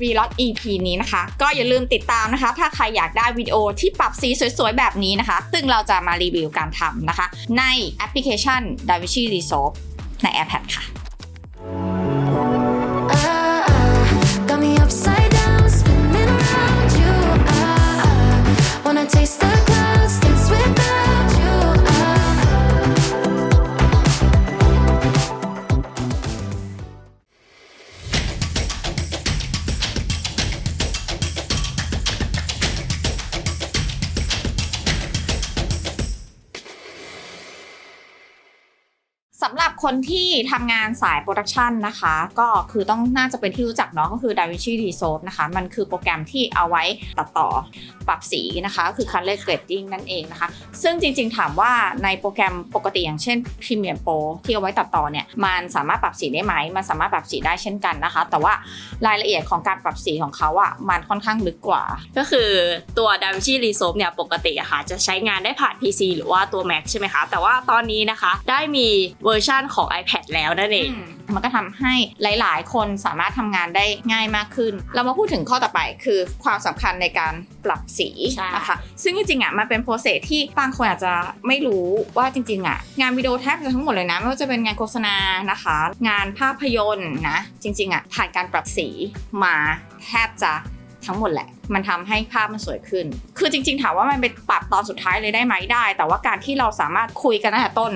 Vlog EP นี้นะคะ ก็อย่าลืมติดตามนะคะ ถ้าใครอยากได้วิดีโอที่ปรับสีสวยๆ แบบนี้นะคะ ซึ่งเราจะมารีวิวการทำนะคะ ในแอปพลิเคชัน DaVinci Resolve ใน iPad ค่ะ สำหรับคนที่ทำงานสายโปรดักชันนะคะ ก็คือต้องน่าจะเป็นที่รู้จักเนาะก็คือ DaVinci Resolve นะคะ มันคือโปรแกรมที่เอาไว้ตัดต่อปรับสีนะคะก็คือ Color Grading นั่นเองนะคะ ซึ่งจริงๆถามว่าในโปรแกรมปกติอย่างเช่น Premiere Pro ที่เอาไว้ตัดต่อเนี่ย มันสามารถปรับสีได้ไหม มันสามารถปรับสีได้เช่นกันนะคะ แต่ว่ารายละเอียดของการปรับสีของเขาอะ่ะมันค่อนข้างลึกกว่า ก็คือตัว DaVinci Resolve เนี่ยปกติอะค่ะจะใช้งานได้ผ่าน PC หรือว่าตัว Mac ใช่ไหมคะแต่ว่าตอนนี้นะคะได้มีเวอร์ชันของ iPad แล้วนั่นเอง มันก็ทำให้หลาย ๆ คนสามารถทำงานได้ง่ายมากขึ้น เรามาพูดถึงข้อต่อไปคือความสำคัญในการปรับสีใช่นะคะซึ่งจริงๆอะมันเป็นโปรเซสที่บางคนอาจจะไม่รู้ว่าจริงๆอะงานวิดีโอแทบจะทั้งหมดเลยนะ ไม่ว่าจะเป็นงานโฆษณานะคะ งานภาพยนตร์นะจริงๆอะผ่านการปรับสีมาแทบจะ ทั้งหมดแหละ มันทำให้ภาพมันสวยขึ้น คือจริง ๆ ถามว่ามันไปปรับตอนสุดท้ายเลยได้ไหมได้ แต่ว่าการที่เราสามารถคุยกันตั้งแต่ต้น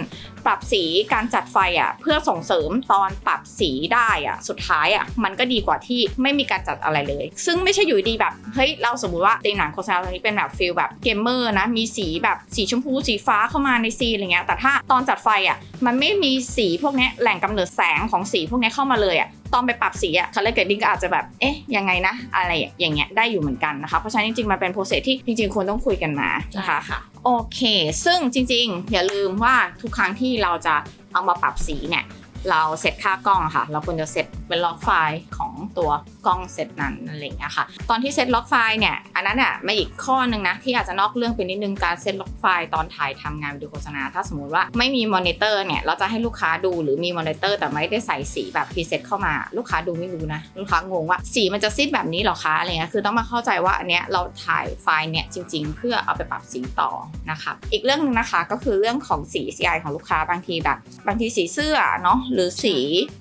ปรับสีการจัดไฟอะเพื่อส่งเสริมตอนปรับสีได้อะสุดท้ายอะมันก็ดีกว่าที่ไม่มีการจัดอะไรเลย ซึ่งไม่ใช่อยู่ดีแบบเฮ้ยเราสมมุติว่าในหนังโฆษณาตอนนี้เป็นแบบฟิลแบบเกมเมอร์นะมีสีแบบสีชมพูสีฟ้าเข้ามาในซีนอะไรเงี้ยแต่ถ้าตอนจัดไฟอะมันไม่มีสีพวกเนี้ยแหล่งกำเนิดแสงของสีพวกเนี้ยเข้ามาเลยอะ ตอนไปปรับสีอะ color grading ก็อาจจะแบบเอ๊ะยังไงนะอะไรอย่างเงี้ยได้อยู่เหมือนกันนะคะเพราะฉะนั้นจริงๆมันเป็นโปรเซสที่จริงๆควรต้องคุยกันมานะคะค่ะโอเค ซึ่งจริงๆ อย่าลืมว่าทุกครั้งที่เราจะเอามาปรับสีเนี่ย เราเซตค่ากล้องอะค่ะ เราควรจะเซตเป็นล็อกไฟล์ของตัวกล้องเซตนั้นอะไรอย่างเงี้ยค่ะ ตอนที่เซตล็อกไฟล์เนี่ย อันนั้นอะมาอีกข้อหนึ่งนะ ที่อาจจะนอกเรื่องไปนิดนึงการเซตล็อกไฟล์ตอนถ่ายทำงานวิดีโฆษณา ถ้าสมมติว่าไม่มีมอนิเตอร์เนี่ย เราจะให้ลูกค้าดูหรือมีมอนิเตอร์แต่ไม่ได้ใส่สีแบบพรีเซตเข้ามา ลูกค้าดูไม่รู้นะ ลูกค้างงว่าสีมันจะซีดแบบนี้เหรอคะอะไรเงี้ย คือต้องมาเข้าใจว่าอันเนี้ยเราถ่ายไฟล์เนี่ยจริง ๆ เพื่อเอาไปปรับสีต่อนะคะ อีกเรื่องหนึงนะคะก็คือเรื่องของสี CI ของลูกค้าบางทีแบบ บางทีสีเสื้อเนาะหรือสี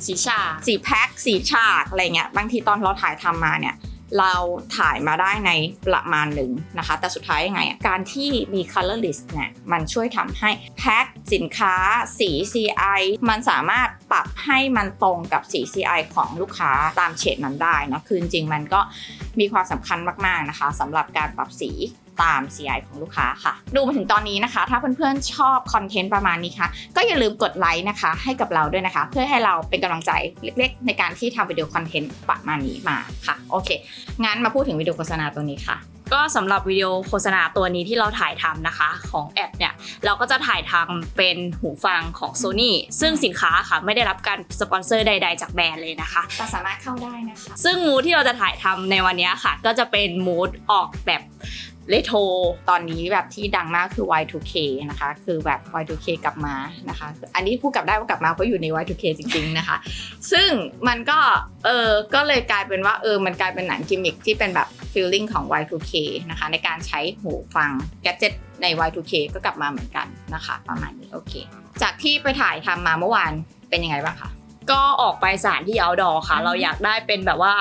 สีชาสีแพ็คสีฉากอะไรเงี้ยบางทีตอนเราถ่ายทำมาเนี่ยเราถ่ายมาได้ในประมาณหนึ่งนะคะ แต่สุดท้ายยังไงอะการที่มี color list เนี่ยมันช่วยทำให้แพ็คสินค้าสี CI มันสามารถปรับให้มันตรงกับสี CI ของลูกค้าตามเฉดนั้นได้เนอะคือจริงๆมันก็มีความสำคัญมากๆนะคะสำหรับการปรับสี ตาม CI ของลูกค้าค่ะ ดูมาถึงตอนนี้นะคะ ถ้าเพื่อนๆชอบคอนเทนต์ประมาณนี้ค่ะ ก็อย่าลืมกดไลค์นะคะ ให้กับเราด้วยนะคะ เพื่อให้เราเป็นกำลังใจเล็กๆ ในการที่ทำวิดีโอคอนเทนต์ประมาณนี้มาค่ะ โอเค งั้นมาพูดถึงวิดีโอโฆษณาตัวนี้ค่ะก็สำหรับวิดีโอโฆษณาตัวนี้ที่เราถ่ายทำนะคะของแอปเนี่ยเราก็จะถ่ายทำเป็นหูฟังของ Sony ซึ่งสินค้าค่ะไม่ได้รับการสปอนเซอร์ใด ๆ จากแบรนด์เลยนะคะแต่สามารถเข้าได้นะคะ ซึ่งมูดที่เราจะถ่ายทำในวันนี้ค่ะ ก็จะเป็นมูดออกแบบ เลโทรตอนนี้แบบที่ดังมากคือ Y2K นะคะ คือแบบ Y2K กลับมานะคะ อันนี้พูดกลับได้ว่ากลับมาเพราะอยู่ใน Y2K จริงๆนะคะ ซึ่งมันก็เออก็เลยกลายเป็นว่าเออมันกลายเป็นหนังกิมมิคที่เป็นแบบ feeling ของ Y2K นะคะในการใช้หูฟังแกจ g e t ใน Y2K ก็กลับมาเหมือนกันนะคะ ประมาณนี้โอเค จากที่ไปถ่ายทำมาเมื่อวานเป็นยังไงบ้างคะ ก็ออกไปสถานที่ outdoor ค่ะอืมเราอยากได้เป็นแบบว่า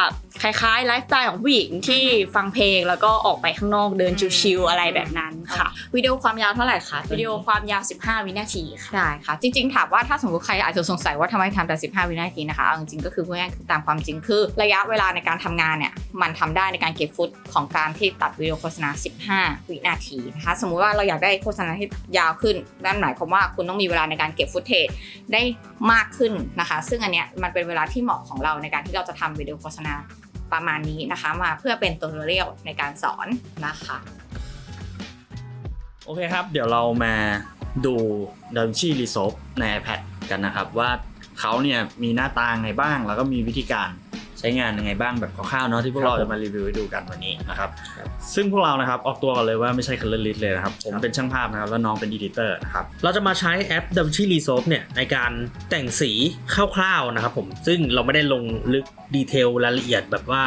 คล้ายๆไลฟ์สไตล์ของผู้หญิงที่ฟังเพลงแล้วก็ออกไปข้างนอกเดินชิลๆอะไรแบบนั้นค่ะ วิดีโอความยาวเท่าไหร่คะวิดีโอความยาว 15 วินาทีค่ะได้ค่ะ จริงๆ ถามว่าถ้าสมมติใครอาจจะสงสัยว่าทำไมทำแต่ 15 วินาทีนะคะเอาจริงๆก็คือพูดง่ายๆคือตามความจริงคือ ระยะเวลาในการทำงานเนี่ยมันทำได้ในการเก็บฟุตของการที่ตัดวิดีโอโฆษณา 15 วินาทีนะคะสมมุติว่าเราอยากได้โฆษณาที่ยาวขึ้นนั่นหมายความว่าคุณต้องมีเวลาในการเก็บฟุตเทจได้มากขึ้นนะคะซึ่งอันเนี้ยมันเป็นเวลาที่เหมาะของเราในการที่เราจะทำวิดีโอโฆษณาประมาณนี้นะคะ มาเพื่อเป็นตัวเรียลในการสอนนะคะ โอเคครับ เดี๋ยวเรามาดู DaVinci Resolve ใน iPad กันนะครับ ว่าเขาเนี่ยมีหน้าตาไงบ้างแล้วก็มีวิธีการ ใช้งานยังไงบ้างแบบคร่าวๆเนาะที่พวกเราจะมารีวิวให้ดูกันวันนี้นะครับซึ่งพวกเรานะครับออกตัวกันเลยว่าไม่ใช่ Color List เลยนะครับผมเป็นช่างภาพนะครับแล้วน้องเป็น Editor นะครับเราจะมาใช้แอป DaVinci Resolve เนี่ยในการแต่งสีคร่าวๆนะครับผมซึ่งเราไม่ได้ลงลึกดีเทลรายละเอียดแบบว่า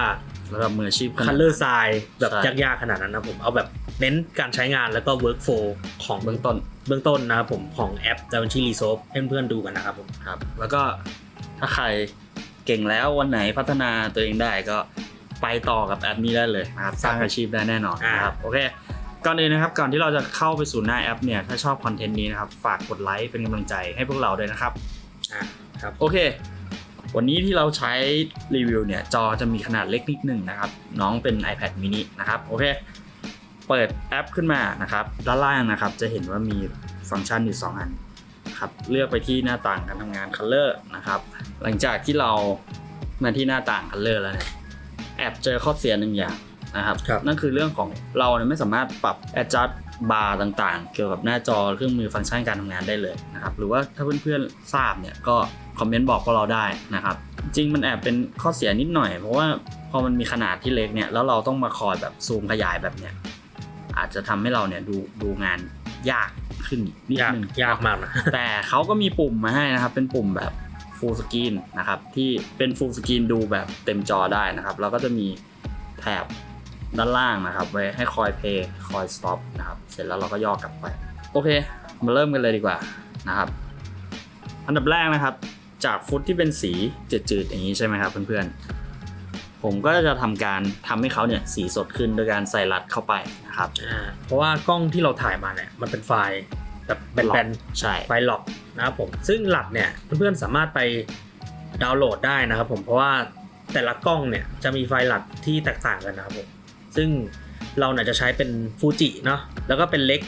ระดับมืออาชีพขนาดคัลเลอร์ไซด์แบบใช่ยากๆขนาดนั้นนะผมเอาแบบเน้นการใช้งานแล้วก็ workflow ของเบื้องต้น เบื้องต้นนะครับผมของแอป DaVinci Resolve ให้เพื่อนๆดูกันนะครับผมครับแล้วก็ถ้าใคร เก่งแล้ววันไหนพัฒนาตัวเองได้ก็ไปต่อกับแอปนี้ได้เลยนะครับสร้างอาชีพได้แน่นอนนะครับโอเคก่อนอื่นนะครับก่อนที่เราจะเข้าไปสู่หน้าแอปเนี่ยถ้าชอบคอนเทนต์นี้นะครับฝากกดไลค์เป็นกำลังใจให้พวกเราด้วยนะครับอะครับโอเค วันนี้ที่เราใช้รีวิวเนี่ยจอจะมีขนาดเล็กนิดหนึ่งนะครับ น้องเป็น iPad mini นะครับโอเคเปิดแอปขึ้นมานะครับด้านล่างนะครับจะเห็นว่ามีฟังก์ชันอยู่ 2 อันครับเลือกไปที่หน้าต่างการทำงาน Color นะครับ หลังจากที่เรามาที่หน้าต่าง Color แล้วเนี่ยแอปเจอข้อเสียหนึ่งอย่างนะครับครับนั่นคือเรื่องของเราเนี่ยไม่สามารถปรับ adjust bar ต่างๆ เกี่ยวกับหน้าจอเครื่องมือฟังก์ชันการทำงานได้เลยนะครับ หรือว่าถ้าเพื่อนๆทราบเนี่ยก็คอมเมนต์บอกพวกเราได้นะครับ จริงมันแอบเป็นข้อเสียนิดหน่อย เพราะว่าพอมันมีขนาดที่เล็กเนี่ยแล้วเราต้องมาคอยแบบซูมขยายแบบเนี้ยอาจจะทำให้เราเนี่ยดูดูงานยากขึ้นนิดยากนึงยากมากนะแต่เขาก็มีปุ่มมาให้นะครับ เป็นปุ่มแบบ full screen นะครับที่เป็น full screen ดูแบบเต็มจอได้นะครับแล้วก็จะมีแถบด้านล่างนะครับไว้ให้คอย play คอย stop นะครับเสร็จแล้วเราก็ย่อกลับไปโอเค มาเริ่มกันเลยดีกว่านะครับ อันดับแรกนะครับ จากฟุตที่เป็นสีจืดๆอย่างนี้ใช่ไหมครับเพื่อนๆผมก็จะทำการทำให้เขาเนี่ยสีสดขึ้นโดยการใส่รัดเข้าไปนะครับอ่าเพราะว่ากล้องที่เราถ่ายมาเนี่ยมันเป็นไฟล์แบบแบนใช่ๆไฟล์หลอก นะครับผมซึ่งหลักเนี่ยเพื่อนๆสามารถไปดาวน์โหลดได้นะครับผมเพราะว่าแต่ละกล้องเนี่ยจะมีไฟล์หลักที่แตกต่างกันนะครับผมซึ่งเราเนี่ยจะใช้เป็นฟูจิเนาะแล้วก็เป็นเล็ก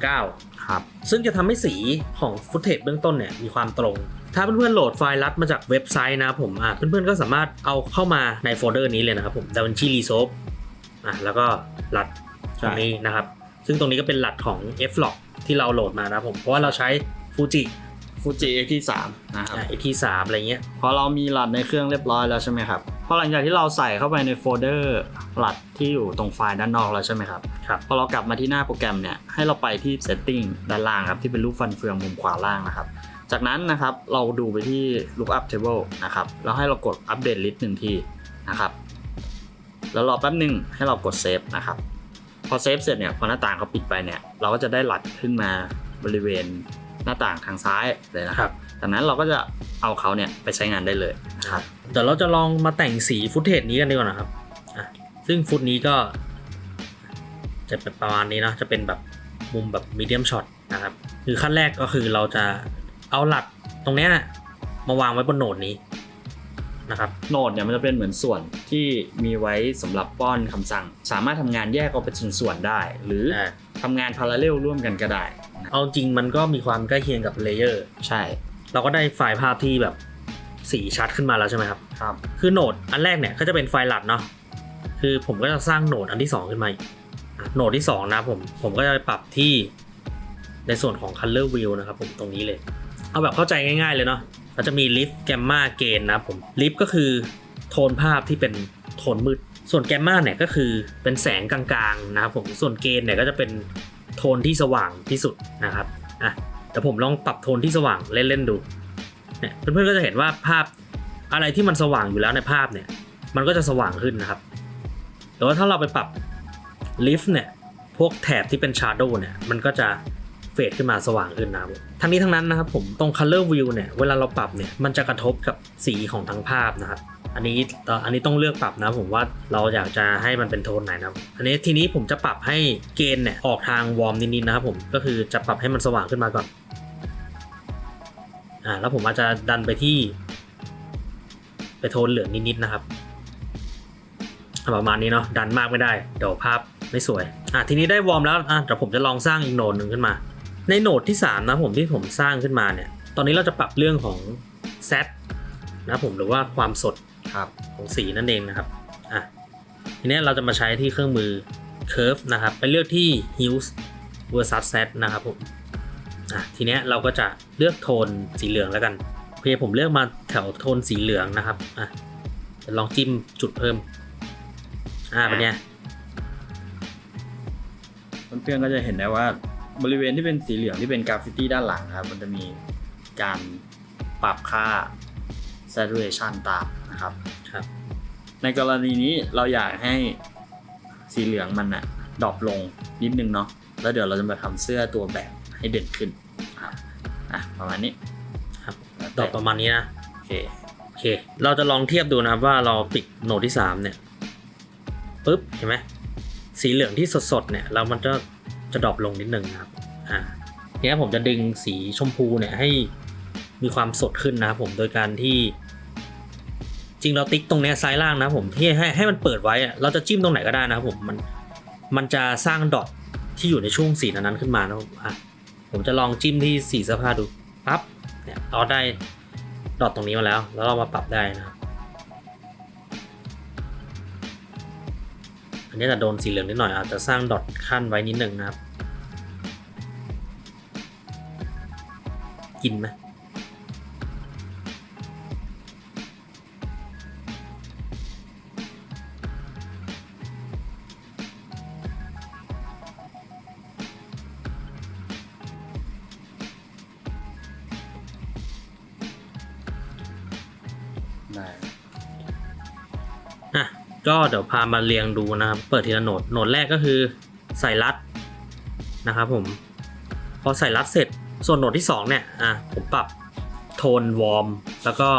709 ครับ ซึ่งจะทำให้สีของฟุตเทจเบื้องต้นเนี่ยมีความตรง ถ้าเพื่อนๆโหลดไฟล์รัดมาจากเว็บไซต์นะครับผมอะเพื่อนๆก็สามารถเอาเข้ามาในโฟลเดอร์นี้เลยนะครับผม DaVinci Resolve อะแล้วก็รัดตรงนี้นะครับ ซึ่งตรงนี้ก็เป็นรัดของ f l o g ที่เราโหลดมานะครับผมเพราะว่าเราใช้ Fuji ฟูจิ X ที่3นะครับอะ X3 อะไรเงี้ยพอเรามีหลัดในเครื่องเรียบร้อยแล้วใช่ไหมครับพอหลังจากที่เราใส่เข้าไปในโฟลเดอร์หลัดที่อยู่ตรงไฟล์ด้านนอกแล้วใช่ไหมครับครับพอเรากลับมาที่หน้าโปรแกรมเนี่ยให้เราไปที่ setting ด้านล่างครับที่เป็นรูปฟันเฟืองมุมขวาล่างนะครับ จากนั้นนะครับเราดูไปที่ lookup table นะครับแล้วให้เรากด update list หนึ่งทีนะครับแล้วรอแป๊บหนึ่งให้เรากด save นะครับพอเซฟเสร็จเนี่ยพอหน้าต่างเขาปิดไปเนี่ยเราก็จะได้หลัดขึ้นมาบริเวณ หน้าต่างทางซ้ายเลยนะครับจากนั้นเราก็จะเอาเขาเนี่ยไปใช้งานได้เลยนะครับเดี๋ยวเราจะลองมาแต่งสีฟุตเทจนี้กันดีกว่านะครับอะซึ่งฟุตนี้ก็ จะเป็นประมาณนี้เนาะจะเป็นแบบมุมแบบมีเดียมช็อตนะครับคือขั้นแรกก็คือเราจะเอาหลักตรงเนี้ยนะมาวางไว้บนโหนดนี้นะครับโนดเนี่ยมันจะเป็นเหมือนส่วนที่มีไว้สำหรับป้อนคำสั่ง สามารถทำงานแยกออกเป็นส่วนๆได้ หรืออาทำงานพาราเรลร่วมกันก็ได้นะ เอาจริงมันก็มีความใกล้เคียงกับเลเยอร์ใช่ เราก็ได้ไฟล์ภาพที่แบบสีชัดขึ้นมาแล้วใช่ไหมครับ ครับ คือโหนดอันแรกเนี่ยก็จะเป็นไฟล์หลักเนาะ คือผมก็จะสร้างโหนดอันที่ 2 ขึ้นมาอีกอะโหนดที่ 2 นะผม ผมก็จะไปปรับที่ในส่วนของ color wheel นะครับผมตรงนี้เลย เอาแบบเข้าใจง่ายๆเลยเนาะเราจะมี lift gamma gain นะครับผม lift ก็คือโทนภาพที่เป็นโทนมืด ส่วน gamma เนี่ยก็คือเป็นแสงกลางๆนะครับผม ส่วน gain เนี่ยก็จะเป็น โทนที่สว่างที่สุดนะครับอะแต่ผมลองปรับโทนที่สว่างเล่นๆดูเนี่ยเพื่อนๆก็จะเห็นว่าภาพอะไรที่มันสว่างอยู่แล้วในภาพเนี่ย มันก็จะสว่างขึ้นนะครับ แต่ว่าถ้าเราไปปรับลิฟต์เนี่ย พวกแถบที่เป็นชาร์โดเนี่ย มันก็จะเฟดขึ้นมาสว่างขึ้นนะครับทั้งนี้ทั้งนั้นนะครับผมตรง color view เนี่ย เวลาเราปรับเนี่ย มันจะกระทบกับสีของทั้งภาพนะครับ อันนี้อันนี้ต้องเลือกปรับนะผมว่าเราอยากจะให้มันเป็นโทนไหนนะอันนี้ทีนี้ผมจะปรับให้เกณฑ์เนี่ยออกทางวอร์มนิดๆนะครับผมก็คือจะปรับให้มันสว่างขึ้นมาก่อนอ่าแล้วผมอาจจะดันไปที่ ไปโทนเหลืองนิดๆนะครับประมาณนี้เนาะดันมากไม่ได้เดี๋ยวภาพไม่สวยอะทีนี้ได้วอร์มแล้วอะเดี๋ยวผมจะลองสร้างอีกโหนดหนึ่งขึ้นมา ในโหนดที่ 3 นะผมที่ผมสร้างขึ้นมาเนี่ย ตอนนี้เราจะปรับเรื่องของ set นะผมหรือว่าความสด ของสีนั่นเองนะครับอะทีนี้เราจะมาใช้ที่เครื่องมือ curve นะครับไปเลือกที่ hues versus set นะครับผมอะทีเนี้ยเราก็จะเลือกโทนสีเหลืองแล้วกันโอเคผมเลือกมาแถวโทนสีเหลืองนะครับอะเดี๋ยวลองจิ้มจุดเพิ่มอ่าเป็นไงเพื่อนๆก็จะเห็นได้ว่าบริเวณที่เป็นสีเหลืองที่เป็นกราฟฟิตี้ด้านหลังครับ มันจะมีการปรับค่า saturation ตาม นะครับครับ ในกรณีนี้เราอยากให้สีเหลืองมันอะดรอปลงนิดนึงเนาะแล้วเดี๋ยวเราจะมาทำเสื้อตัวแบบให้เด่นขึ้นครับอะประมาณนี้ครับแล้วดแต่อกประมาณนี้นะโอเคโอเค เราจะลองเทียบดูนะครับว่าเราปิดโหนดที่สามเนี่ยปุ๊บเห็นไหมสีเหลืองที่สดๆเนี่ยเรามันจะจะดรอปลงนิดนึงนะครับอ่าทีนี้ผมจะดึงสีชมพูเนี่ยให้มีความสดขึ้นนะครับผมโดยการที่ จริงเราติ๊กตรงเนี้ยซ้ายล่างนะผมที่ให้ให้มันเปิดไว้อะเราจะจิ้มตรงไหนก็ได้นะครับผมมันมันจะสร้างดอทที่อยู่ในช่วงสีนั้นๆขึ้นมานะผมอะผมจะลองจิ้มที่สีเสื้อผ้าดูปั๊บเนี่ยเราได้ดอทตรงนี้มาแล้ว แล้วเรามาปรับได้นะครับอันนี้จะโดนสีเหลืองนิดหน่อยอาจจะสร้างดอทขั้นไว้นิดหนึ่งนะครับ กินไหม ได้อะก็เดี๋ยวพามาเรียงดูนะครับ เปิดทีละโหนดโหนดแรกก็คือใส่รัดนะครับผม พอใส่รัดเสร็จส่วนโหนดที่สองเนี่ยอะผมปรับโทนวอร์มแล้วก็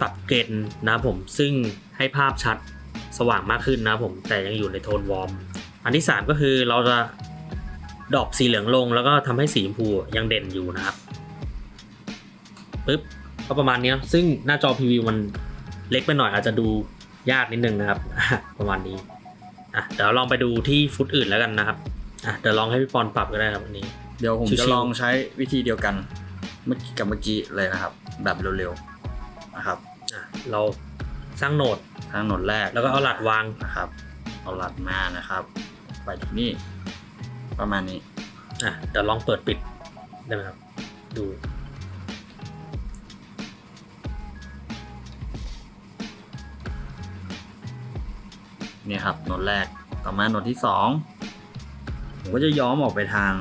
ปรับเกณฑ์นะครับผมซึ่งให้ภาพชัดสว่างมากขึ้นนะครับผมแต่ยังอยู่ในโทนวอร์มอันที่สามก็คือเราจะดรอปสีเหลืองลง แล้วก็ทำให้สีชมพูยังเด่นอยู่นะครับปึ๊บก็ประมาณนี้ซึ่งหน้าจอพรีวิวมัน เล็กไปหน่อยอาจจะดูยากนิดนึงนะครับประมาณนี้อะเดี๋ยวลองไปดูที่ฟุตอื่นแล้วกันนะครับอะเดี๋ยวลองให้พี่ปอนปรับก็ได้ครับอันนี้ เดี๋ยวผมชิวๆจะลองใช้วิธีเดียวกันเมื่อกี้กับเมื่อกี้เลยนะครับ แบบเร็วๆนะครับอะเราสร้างโหนดทางโหนดแรกแล้วก็เอาหลัดวางนะครับ เอาหลัดมานะครับ ไปที่นี่ประมาณนี้อะเดี๋ยวลองเปิดปิดได้ไหมครับ ดู เนี่ยครับโนดแรกต่อมาโนดที่สองผมก็จะย้อมออกไปทาง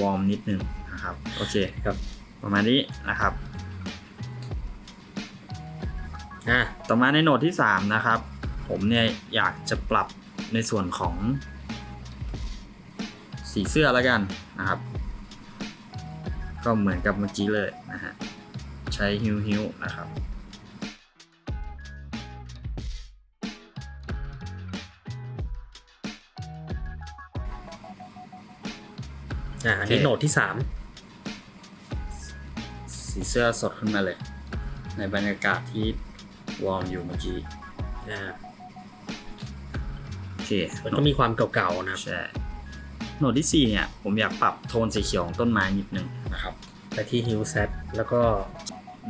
วอร์มนิดนึงนะครับโอเคครับประมาณนี้นะครับอะต่อมาในโนดที่3นะครับ ผมเนี่ยอยากจะปรับในส่วนของ สีเสื้อแล้วกันนะครับ ก็เหมือนกับเมื่อกี้เลยนะฮะใช้ฮิวฮิวนะครับ อะอันนี้โอเคโหนดที่สามสีเสื้อสดขึ้นมาเลย ในบรรยากาศที่วอร์มอยู่เมื่อกี้อ่าโอเคมันก็มีความเก่าๆนะครับใช่โหนดที่ 4 เนี่ย ผมอยากปรับโทนสีเขียวของต้นไม้นิดนึงนะครับไปที่ฮิวเซตแล้วก็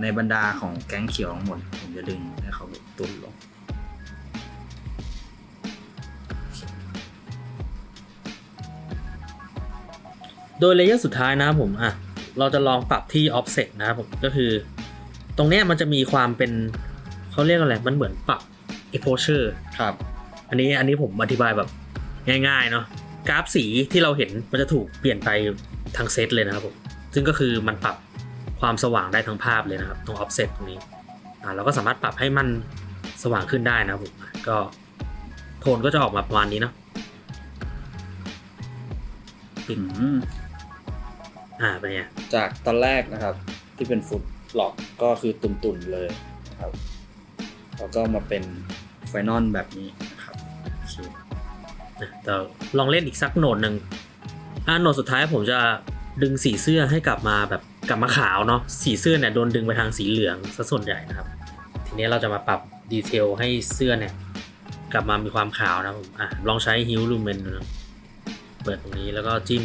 ในบรรดาของแก๊งเขียวทั้งหมด ผมจะดึงให้เขาตุนลง โดยเลเยอร์สุดท้ายนะครับผมอะเราจะลองปรับที่ offset นะครับผมก็คือ ตรงเนี้ยมันจะมีความเป็นเขาเรียกอะไรมันเหมือนปรับ exposure ครับ อันนี้อันนี้ผมอธิบายแบบง่ายๆเนาะกราฟสีที่เราเห็นมันจะถูกเปลี่ยนไปทั้งเซตเลยนะครับผมซึ่งก็คือมันปรับความสว่างได้ทั้งภาพเลยนะครับ ตรง offset ตรงนี้อ่าเราก็สามารถปรับให้มันสว่างขึ้นได้นะครับผมก็โทนก็จะออกมาประมาณนี้เนาะอืม อ่าเป็นไงจากตอนแรกนะครับ ที่เป็นฟุตหลอกก็คือตุ่นๆเลยนะครับแล้วก็มาเป็นไฟนอลแบบนี้นะครับโอเคนะแต่ลองเล่นอีกสักโหนดหนึ่งอ่าโหนดสุดท้ายผมจะดึงสีเสื้อให้กลับมาแบบกลับมาขาวเนาะสีเสื้อเนี่ยโดนดึงไปทางสีเหลืองซะส่วนใหญ่นะครับ ทีนี้เราจะมาปรับดีเทลให้เสื้อเนี่ยกลับมามีความขาวนะผมอะลองใช้ฮิวลูเมนดูนะเปิดตรงนี้แล้วก็จิ้ม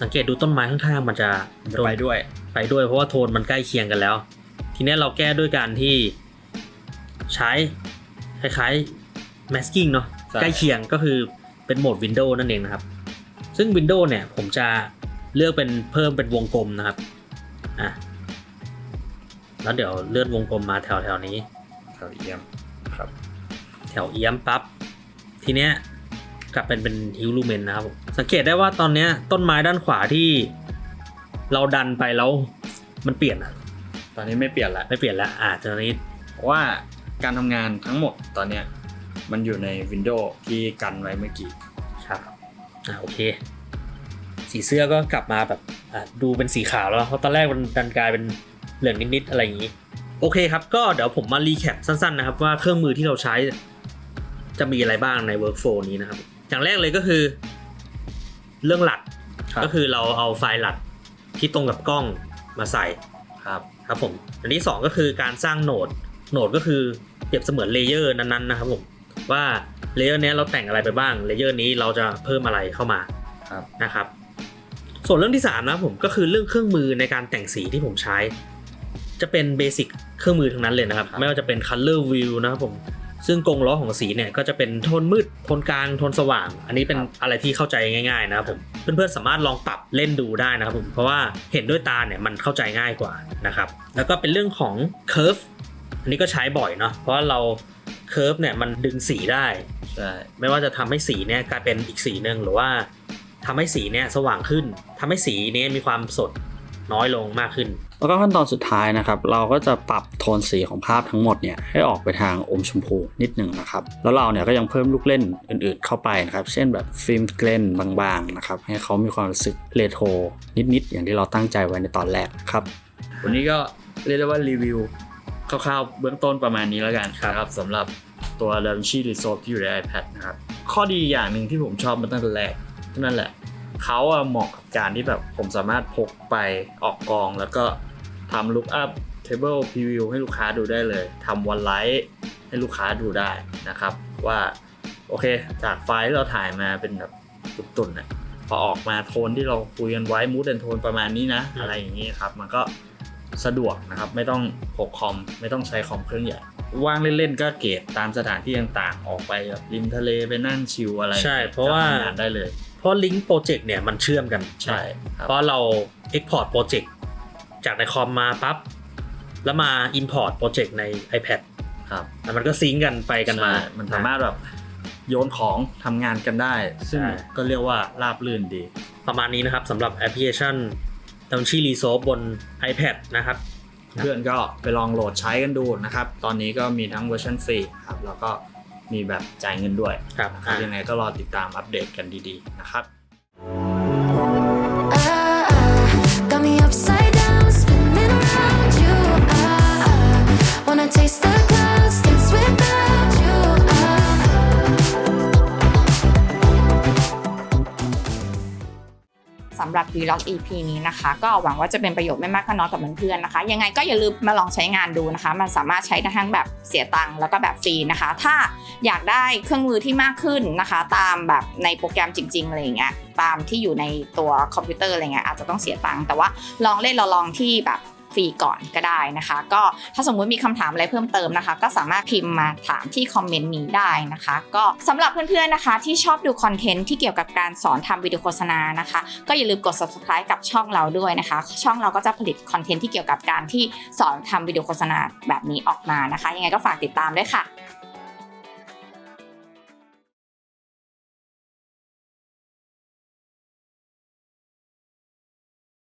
สังเกตดูต้นไม้ข้างๆมันจะจะไปด้วย ไปด้วยเพราะว่าโทนมันใกล้เคียงกันแล้ว ทีนี้เราแก้ด้วยการที่ใช้คล้ายๆ masking เนาะใช่ใกล้เคียงก็คือเป็นโหมด Windows นั่นเองนะครับ ซึ่ง Windows เนี่ยผมจะเลือกเป็นเพิ่มเป็นวงกลมนะครับอะแล้วเดี๋ยวเลื่อนวงกลมมาแถวแถวๆนี้แถวเยี่ยมครับ แถวเอี้ยมปั๊บทีเนี้ย กลับเป็นเป็นฮิวลูเมนนะครับผมสังเกตได้ว่าตอนเนี้ยต้นไม้ด้านขวาที่เราดันไปแล้วมันเปลี่ยนอะตอนนี้ไม่เปลี่ยนละไม่เปลี่ยนแล้วอะตอนนี้เพราะว่าการทำงานทั้งหมดตอนเนี้ยมันอยู่ใน Windows ที่กันไว้เมื่อกี้ครับอ่าโอเค สีเสื้อก็กลับมาแบบอะดูเป็นสีขาวแล้วเพราะตอนแรกมันดันกลายเป็นเหลืองนิดๆอะไรอย่างนี้ โอเคครับ ก็เดี๋ยวผมมารีแคปสั้นๆนะครับว่าเครื่องมือที่เราใช้จะมีอะไรบ้างใน workflow นี้นะครับ อย่างแรกเลยก็คือ เรื่องหลักครับก็คือเราเอาไฟล์หลักที่ตรงกับกล้องมาใส่ครับครับผมอันที่สองก็คือการสร้างโหนดโหนดก็คือเปรียบเสมือนเลเยอร์นั้นๆนะครับผมว่าเลเยอร์นี้ยเราแต่งอะไรไปบ้างเลเยอร์นี้เราจะเพิ่มอะไรเข้ามาครับนะครับ ส่วนเรื่องที่สามนะครับผมก็คือเรื่องเครื่องมือในการแต่งสีที่ผมใช้ จะเป็นเบสิกเครื่องมือทั้งนั้นเลยนะครับครับไม่ว่าจะเป็น color wheel นะครับผม ซึ่งกรงล้อของสีเนี่ยก็จะเป็นโทนมืด โทนกลาง โทนสว่าง อันนี้เป็นอะไรที่เข้าใจง่ายๆนะครับผม เพื่อนๆสามารถลองปรับเล่นดูได้นะครับผม เพราะว่าเห็นด้วยตาเนี่ยมันเข้าใจง่ายกว่านะครับ แล้วก็เป็นเรื่องของ curve อันนี้ก็ใช้บ่อยเนาะ เพราะว่าเรา curve เนี่ยมันดึงสีได้ ใช่ ไม่ว่าจะทำให้สีเนี่ยกลายเป็นอีกสีหนึ่งหรือว่าทำให้สีเนี่ยสว่างขึ้นทำให้สีเนี้มีความสดน้อยลงมากขึ้น แล้วก็ขั้นตอนสุดท้ายนะครับ เราก็จะปรับโทนสีของภาพทั้งหมดเนี่ยให้ออกไปทางอมชมพูนิดหนึ่งนะครับ แล้วเราเนี่ยก็ยังเพิ่มลูกเล่นอื่นๆ เข้าไปนะครับ เช่นแบบฟิล์มเกรนบางๆนะครับ ให้เขามีความรู้สึกเรโทรนิดๆ อย่างที่เราตั้งใจไว้ในตอนแรกนะครับ วันนี้ก็เรียกได้ว่ารีวิวคร่าวๆเบื้องต้นประมาณนี้แล้วกันครับสำหรับตัว d a v i n c i Resolve ที่อยู่ใน iPad นะครับ ข้อดีอย่างหนึ่งที่ผมชอบมาตั้งแต่แรกนั่นแหละเขาเหมาะกับการที่แบบผมสามารถพกไปออกกองแล้วก็ ทำ look up table preview ให้ลูกค้าดูได้เลยทำวันไลท์ให้ลูกค้าดูได้นะครับ ว่าโอเค จากไฟล์ที่เราถ่ายมาเป็นแบบตุ่นๆน่ะพอออกมาโทนที่เราคุยกันไว้มูดแอนโทนประมาณนี้นะอืมอะไรอย่างนี้ครับ มันก็สะดวกนะครับ ไม่ต้องพกคอม ไม่ต้องใช้คอมเครื่องใหญ่ว่างเล่นๆก็เกตตามสถานที่ต่างๆ ออกไปแบบริมทะเลไปนั่งชิลอะไรใช่เพราะว่าก็ทำงานได้เลย เพราะลิงก์โปรเจกต์เนี่ยมันเชื่อมกันใช่ครับเพราะเรา Export โปรเจกต์ จากในคอมมาปั๊บแล้วมา Import โปรเจกต์ใน iPad ครับแล้วมันก็ซิงก์กันไปกันมาใช่มันสามารถแบบโยนของทำงานกันได้ ซึ่งใช่ก็เรียกว่าราบรื่นดี ประมาณนี้นะครับสำหรับแอปพลิเคชัน DaVinci Resolve บน iPad นะครับ เพื่อนก็ไปลองโหลดใช้กันดูนะครับ ตอนนี้ก็มีทั้งเวอร์ชันฟรีครับ แล้วก็มีแบบจ่ายเงินด้วยครับนะครับอะยังไงก็รอติดตามอัปเดตกันดีๆนะครับ สำหรับ Vlog EP นี้นะคะ ก็หวังว่าจะเป็นประโยชน์ไม่มากก็น้อยกับเพื่อนๆนะคะ ยังไงก็อย่าลืมมาลองใช้งานดูนะคะ มันสามารถใช้ได้ทั้งแบบเสียตังค์แล้วก็แบบฟรีนะคะ ถ้าอยากได้เครื่องมือที่มากขึ้นนะคะ ตามแบบในโปรแกรมจริงๆอะไรอย่างเงี้ยตามที่อยู่ในตัวคอมพิวเตอร์อะไรเงี้ยอาจจะต้องเสียตังค์แต่ว่าลองเล่นเราลองที่แบบ ฟรีก่อนก็ได้นะคะ ก็ถ้าสมมุติมีคำถามอะไรเพิ่มเติมนะคะ ก็สามารถพิมพ์มาถามที่คอมเมนต์นี้ได้นะคะ ก็สำหรับเพื่อนๆนะคะ ที่ชอบดูคอนเทนต์ที่เกี่ยวกับการสอนทำวิดีโอโฆษณานะคะ ก็อย่าลืมกด subscribe กับช่องเราด้วยนะคะ ช่องเราก็จะผลิตคอนเทนต์ที่เกี่ยวกับการที่สอนทำวิดีโอโฆษณาแบบนี้ออกมานะคะ ยังไงก็ฝากติดตามด้วยค่ะ